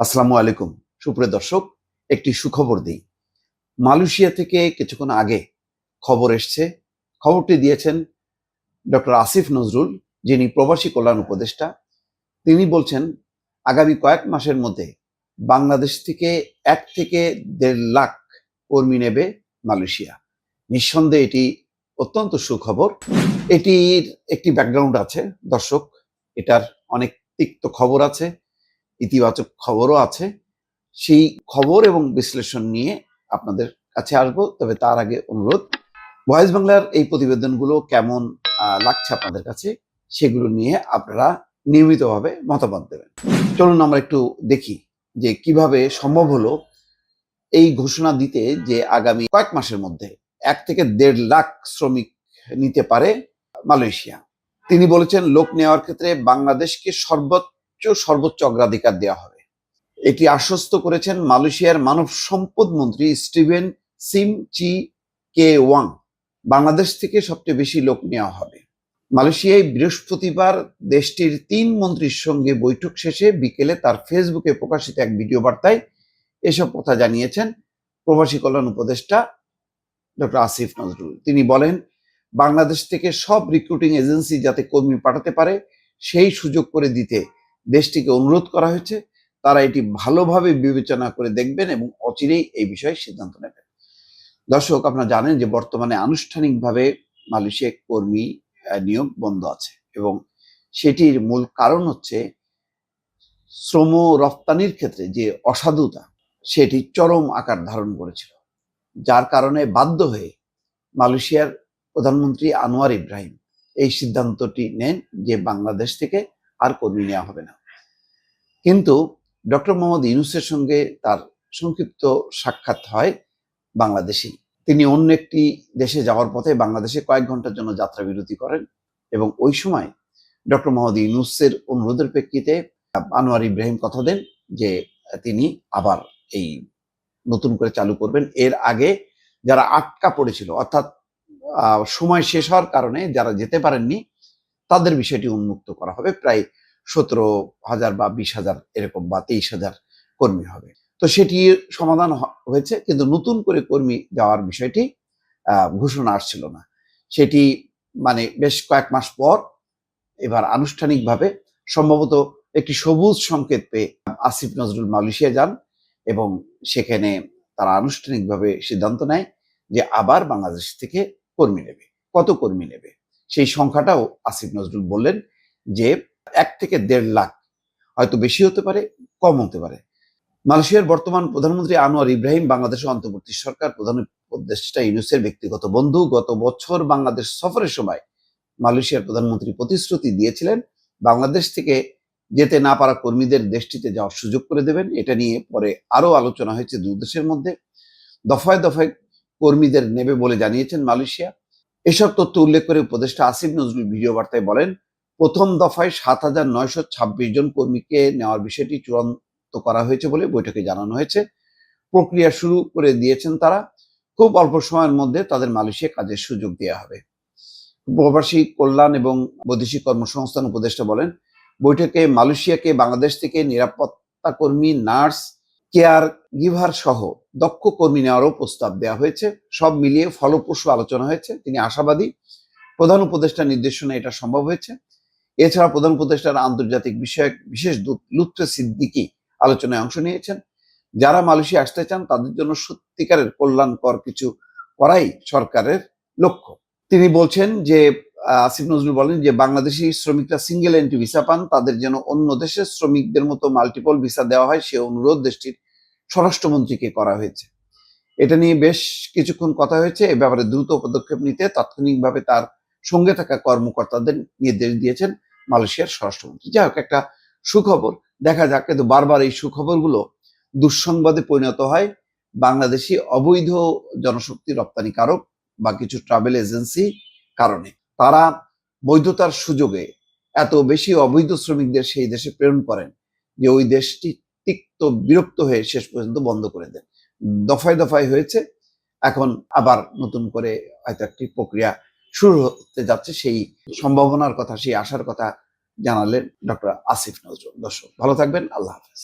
আসসালামু আলাইকুম। সুপ্রিয় দর্শক, একটি সুখবর দিই। মালয়েশিয়া থেকে কিছুক্ষণ আগে খবর এসছে। খবরটি দিয়েছেন ডক্টর আসিফ নজরুল, যিনি প্রবাসী কল্যাণ উপদেষ্টা। তিনি বলছেন, আগামী কয়েক মাসের মধ্যে বাংলাদেশ থেকে এক থেকে দেড় লাখ কর্মী নেবে মালয়েশিয়া। নিঃসন্দেহে এটি অত্যন্ত সুখবর। এটির একটি ব্যাকগ্রাউন্ড আছে, দর্শক, এটার অনেক তিক্ত খবর আছে। ইতিবাচক খবরও আছে। সেই খবর এবং বিশ্লেষণ নিয়ে আপনাদের কাছে আসব। তবে তার আগে অনুরোধ, ভয়েস বাংলার এই প্রতিবেদনগুলো কেমন লাগছে আপনাদের কাছে সেগুলো নিয়ে আপনারা নিয়মিতভাবে মতামত দেবেন। চলুন আমরা একটু দেখি যে কীভাবে সম্ভব হলো এই ঘোষণা দিতে যে আগামী কয়েক মাসের মধ্যে এক থেকে দেড় লাখ শ্রমিক নিতে পারে মালয়েশিয়া। তিনি বলেছেন, লোক নেওয়ার ক্ষেত্রে বাংলাদেশকে সর্বোচ্চ সর্বোচ্চ অগ্রাধিকার দেওয়া হবে। এটি আশ্বস্ত করেছেন মালয়েশিয়ার মানব সম্পদ মন্ত্রী Steven Sim Chee Keong. Bangladesh থেকে সবচেয়ে বেশি লোক নেওয়া হবে। মালয়েশিয়ায় বৃহস্পতিবার দেশটির তিন মন্ত্রীর সঙ্গে বৈঠক শেষে বিকেলে তার ফেসবুকে প্রকাশিত এক ভিডিও বার্তায় এসব কথা জানিয়েছেন প্রবাসী কল্যাণ উপদেষ্টা ডক্টর আসিফ নজরুল। তিনি বলেন, বাংলাদেশ থেকে সব রিক্রুটিং এজেন্সি যাতে কর্মী পাঠাতে পারে, সেই সুযোগ করে দিতে দেশটিকে অনুরোধ করা হয়েছে, তারা এটি ভালোভাবে বিবেচনা করে দেখবেন এবং অচিরেই এই বিষয়ে সিদ্ধান্ত নেবেন। দর্শক, আপনারা জানেন যে বর্তমানে আনুষ্ঠানিকভাবে মালয়েশিয়া কর্মী নিয়োগ বন্ধ আছে এবং সেটির মূল কারণ হচ্ছে শ্রম রপ্তানির ক্ষেত্রে যে অসাধুতা, সেটি চরম আকার ধারণ করেছিল। যার কারণে বাধ্য হয়ে মালয়েশিয়ার প্রধানমন্ত্রী আনোয়ার ইব্রাহিম এই সিদ্ধান্তটি নেন যে বাংলাদেশ থেকে আর কর্মী নেওয়া হবে না। কিন্তু ডক্টর মোহাম্মদ ইউনুসের সঙ্গে তার সংক্ষিপ্ত সাক্ষাৎ হয় বাংলাদেশি। তিনি অন্য একটি দেশে যাওয়ার পথে বাংলাদেশে কয়েক ঘণ্টার জন্য যাত্রা বিরতি করেন এবং ওই সময় ডক্টর মোহাম্মদ ইউনুসের অনুরোধের প্রেক্ষিতে আনোয়ার ইব্রাহিম কথা দেন যে তিনি আবার এই নতুন করে চালু করবেন। এর আগে যারা আটকা পড়েছিল, অর্থাৎ সময় শেষ হওয়ার কারণে যারা যেতে পারেননি তাদের বিষয়টি উন্মুক্ত করা হবে। প্রায় সতেরো হাজার বা বিশ হাজার এরকম বা তেইশ হাজার কর্মী হবে। তো সেটির সমাধান হয়েছে কিন্তু নতুন করে কর্মী দেওয়ার বিষয়টি ঘোষণা আসছিল না। সেটি মানে বেশ কয়েক মাস পর এবার আনুষ্ঠানিকভাবে সম্ভবত একটি সবুজ সংকেত পেয়ে আসিফ নজরুল মালয়েশিয়া যান এবং সেখানে তারা আনুষ্ঠানিকভাবে সিদ্ধান্ত নেয় যে আবার বাংলাদেশ থেকে কর্মী নেবে। কত কর্মী নেবে? সেই সংখ্যাটাও আসিফ নজরুল বললেন যে এক থেকে দেড় লাখ হয়তো বেশি হতে পারে, কম হতে পারে। মালয়েশিয়ার বর্তমান প্রধানমন্ত্রী আনোয়ার ইব্রাহিম বাংলাদেশের অন্তর্বর্তী সরকার প্রধান উপদেষ্টা ইউনুসের ব্যক্তিগত বন্ধু গত বছর বাংলাদেশ সফরের সময় মালয়েশিয়ার প্রধানমন্ত্রী প্রতিশ্রুতি দিয়েছিলেন, বাংলাদেশ থেকে যেতে না পারা কর্মীদের দেশটিতে যাওয়ার সুযোগ করে দেবেন। এটা নিয়ে পরে আরও আলোচনা হয়েছে দুই দেশের মধ্যে। দফায় দফায় কর্মীদের নেবে বলে জানিয়েছেন মালয়েশিয়া। এসব তথ্য উল্লেখ করে উপদেষ্টা আসিফ নজরুল ভিডিও বার্তায় বলেন, প্রথম দফায় সাত হাজার নয়শো ছাব্বিশ জন কর্মীকে নেওয়ার বিষয়টি চূড়ান্ত করা হয়েছে বলে বৈঠকে জানানো হয়েছে। প্রক্রিয়া শুরু করে দিয়েছেন তারা। খুব অল্প সময়ের মধ্যে তাদের মালয়েশিয়া কাজের সুযোগ দেওয়া হবে। প্রবাসী কল্যাণ এবং বৈদেশিক কর্মসংস্থান উপদেষ্টা বলেন, বৈঠকে মালয়েশিয়াকে বাংলাদেশ থেকে নিরাপত্তা কর্মী, নার্স কেয়ার গিভার সহ দক্ষ কর্মী নেওয়ারও প্রস্তাব দেওয়া হয়েছে। সব মিলিয়ে ফলপ্রসূ আলোচনা হয়েছে। তিনি আশাবাদী। প্রধান উপদেষ্টার নির্দেশনা এটা সম্ভব হয়েছে। এছাড়া প্রধান উপদেষ্টার আন্তর্জাতিক বিষয়ক বিশেষ দূত লুৎফে সিদ্দিকি আলোচনায় অংশ নিয়েছেন। যারা মালয়েশিয়া আসতে চান, তাদের জন্য সত্যিকারের কল্যাণকর কিছু করাই সরকারের লক্ষ্য। তিনি বলছেন যে আসিফ নজরুল বলেন যে, বাংলাদেশি শ্রমিকরা সিঙ্গেল এন্ট্রি ভিসা পান, তাদের যেন অন্য দেশের শ্রমিকদের মতো মাল্টিপল ভিসা দেওয়া হয়, সে অনুরোধ দেশটির স্বরাষ্ট্রমন্ত্রীকে করা হয়েছে। এটা নিয়ে বেশ কিছুক্ষণ কথা হয়েছে। এ ব্যাপারে দ্রুত পদক্ষেপ নিতে তাৎক্ষণিকভাবে তার সঙ্গে থাকা কর্মকর্তাদের নির্দেশ দিয়েছেন মালয়েশিয়ার স্বরাষ্ট্রমন্ত্রী। যাই হোক, একটা সুখবর দেখা যাক, কিন্তু বারবার এই সুখবরগুলো দুঃসংবাদে পরিণত হয়। বাংলাদেশি অবৈধ জনশক্তি রপ্তানিকারক বা কিছু ট্রাভেল এজেন্সি কারণে তারা বৈধতার সুযোগে এত বেশি অবৈধ শ্রমিকদের সেই দেশে প্রেরণ করেন যে ওই দেশটি তিক্ত বিরক্ত হয়ে শেষ পর্যন্ত বন্ধ করে দেন। দফায় দফায় হয়েছে। এখন আবার নতুন করে হয়তো একটি প্রক্রিয়া শুরু হতে যাচ্ছে। সেই সম্ভাবনার কথা, সেই আশার কথা জানালেন ডক্টর আসিফ নজরুল। দর্শক, ভালো থাকবেন। আল্লাহ হাফেজ।